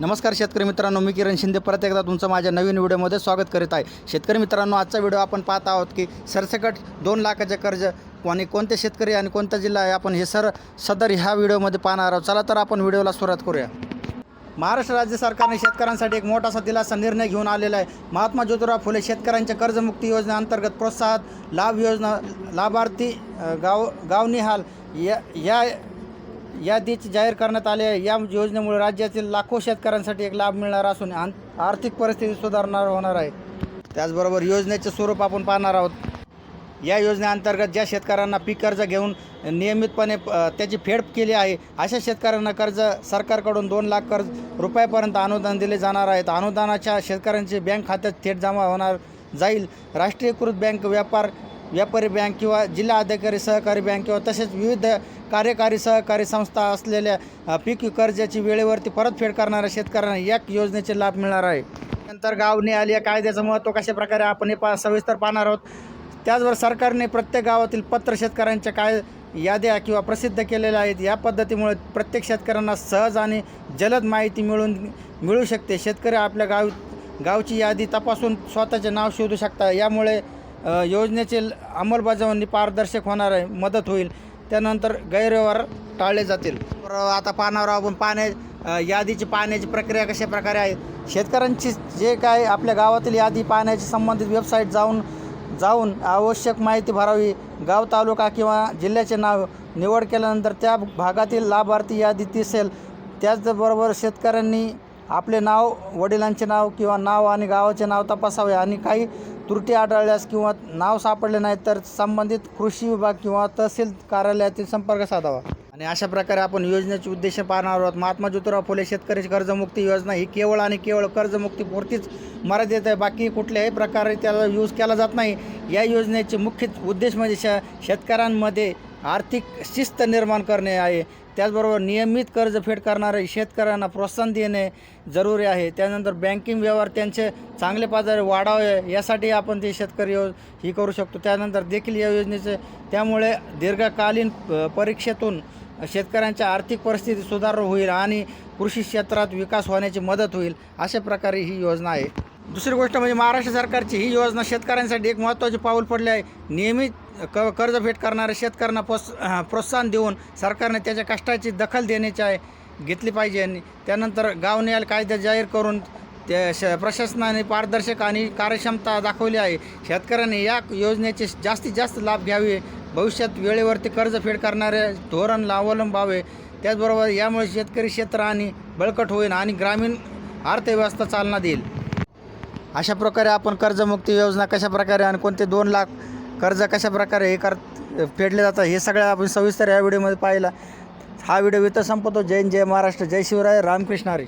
नमस्कार शेतकरी मित्रांनो मी किरण शिंदे. परत एकदा तुमचं माझ्या नवीन व्हिडिओमध्ये स्वागत करीत आहे. शेतकरी मित्रांनो आजचा व्हिडिओ आपण पाहत आहोत की सरसकट दोन लाखाचे कर्ज आणि कोणते शेतकरी आणि कोणता जिल्हा आहे आपण हे सर सदर ह्या व्हिडिओमध्ये पाहणार आहोत. चला तर आपण व्हिडिओला सुरुवात करूया. महाराष्ट्र राज्य सरकारने शेतकऱ्यांसाठी एक मोठासा दिलासा निर्णय घेऊन आलेला आहे. महात्मा ज्योतिराव फुले शेतकऱ्यांच्या कर्जमुक्ती योजनेअंतर्गत प्रोत्साहन लाभ योजना लाभार्थी गाव गावनिहाल या या यादीच जाहीर करण्यात आले आहे. या योजनेमुळे राज्यातील लाखो शेतकऱ्यांसाठी एक लाभ मिळणार असून आर्थिक परिस्थिती सुधारणार होणार आहे. त्याचबरोबर योजनेचे स्वरूप आपण पाहणार आहोत. या योजनेअंतर्गत ज्या शेतकऱ्यांना पीक कर्ज घेऊन नियमितपणे त्याची फेड केली आहे अशा शेतकऱ्यांना कर्ज सरकारकडून दोन लाख कर्ज रुपयापर्यंत अनुदान दिले जाणार आहेत. अनुदानाच्या शेतकऱ्यांचे बँक खात्यात थेट जमा होणार जाईल. राष्ट्रीयकृत बँक व्यापार व्यापारी बँक किंवा जिल्हा अधिकारी सहकारी बँक किंवा तसेच विविध कार्यकारी सहकारी संस्था असलेल्या पीक कर्जाची वेळेवरती परतफेड करणाऱ्या शेतकऱ्यांना या योजनेचे लाभ मिळणार आहे. नंतर गावने आली या कायद्याचं महत्त्व कशा प्रकारे आपण हे पा सविस्तर पाहणार आहोत. त्याचबरोबर सरकारने प्रत्येक गावातील पत्र शेतकऱ्यांच्या काय याद्या किंवा प्रसिद्ध केलेल्या आहेत या पद्धतीमुळे प्रत्येक शेतकऱ्यांना सहज आणि जलद माहिती मिळून मिळू शकते. शेतकरी आपल्या गाव गावची यादी तपासून स्वतःचे नाव शोधू शकता. यामुळे योजनेचे अंमलबजावणी पारदर्शक होणार आहे मदत होईल. त्यानंतर गैरव्यवहार टाळले जातील. आता पानावर आपण पाण्या यादीची पाहण्याची प्रक्रिया कशा प्रकारे आहे? शेतकऱ्यांची जे काय आपल्या गावातील यादी पाहण्याची संबंधित वेबसाईट जाऊन जाऊन आवश्यक माहिती भरावी गाव तालुका किंवा जिल्ह्याचे नाव निवड केल्यानंतर त्या भागातील लाभार्थी यादी दिसेल. त्याचबरोबर शेतकऱ्यांनी आपले नाव वडिलांचे नाव किंवा नाव आणि गावाचे नाव तपासावे आणि काही त्रुटी आढळल्यास किंवा नाव सापडले नाही तर संबंधित कृषी विभाग किंवा तहसील कार्यालयातील संपर्क साधावा. आणि अशा प्रकारे आपण योजनेचे उद्देश पाहणार आहोत. महात्मा ज्योतिराव फुले शेतकरी कर्जमुक्ती योजना ही केवळ आणि केवळ कर्जमुक्तीपुरतीच मर्यादित आहे. बाकी कुठल्याही प्रकारे त्याला यूज केला जात नाही. या योजनेचे मुख्य उद्देश म्हणजे श शेतकऱ्यांमध्ये आर्थिक शिस्त निर्माण करणे आहे. त्याचबरोबर नियमित कर्जफेड करणारे शेतकऱ्यांना प्रोत्साहन देणे जरुरी आहे. त्यानंतर बँकिंग व्यवहार त्यांचे चांगले पाजारे वाढावे यासाठी आपण ते शेतकरी यो ही करू शकतो. त्यानंतर देखील या योजनेचे त्यामुळे दीर्घकालीन परीक्षेतून शेतकऱ्यांच्या आर्थिक परिस्थिती सुधार होईल आणि कृषी क्षेत्रात विकास होण्याची मदत होईल अशा प्रकारे ही योजना आहे. दुसरी गोष्ट म्हणजे महाराष्ट्र सरकारची ही योजना शेतकऱ्यांसाठी एक महत्त्वाचे पाऊल पडले आहे. नियमित क कर्जफेड करणाऱ्या शेतकऱ्यांना प्रोत्स प्रोत्साहन देऊन सरकारने त्याच्या कष्टाची दखल देण्याची आहे घेतली पाहिजे. आणि त्यानंतर गावनिहाल कायदा जाहीर करून त्या श प्रशासनाने पारदर्शक आणि कार्यक्षमता दाखवली आहे. शेतकऱ्यांनी या योजनेचे जास्तीत जास्त लाभ घ्यावे. भविष्यात वेळेवरती कर्जफेड करणारे धोरण अवलंबावे त्याचबरोबर यामुळे शेतकरी क्षेत्र आणि बळकट होईल आणि ग्रामीण अर्थव्यवस्था चालना देईल. अशा प्रकारे आपण कर्जमुक्ती योजना कशा प्रकारे आणि कोणते दोन लाख कर्ज कशा प्रकारे हे कर फेडले जातं हे सगळं आपण सविस्तर या व्हिडिओमध्ये पाहिला. हा व्हिडिओ इथं संपतो जय जय महाराष्ट्र जय शिवराय रामकृष्ण हरी.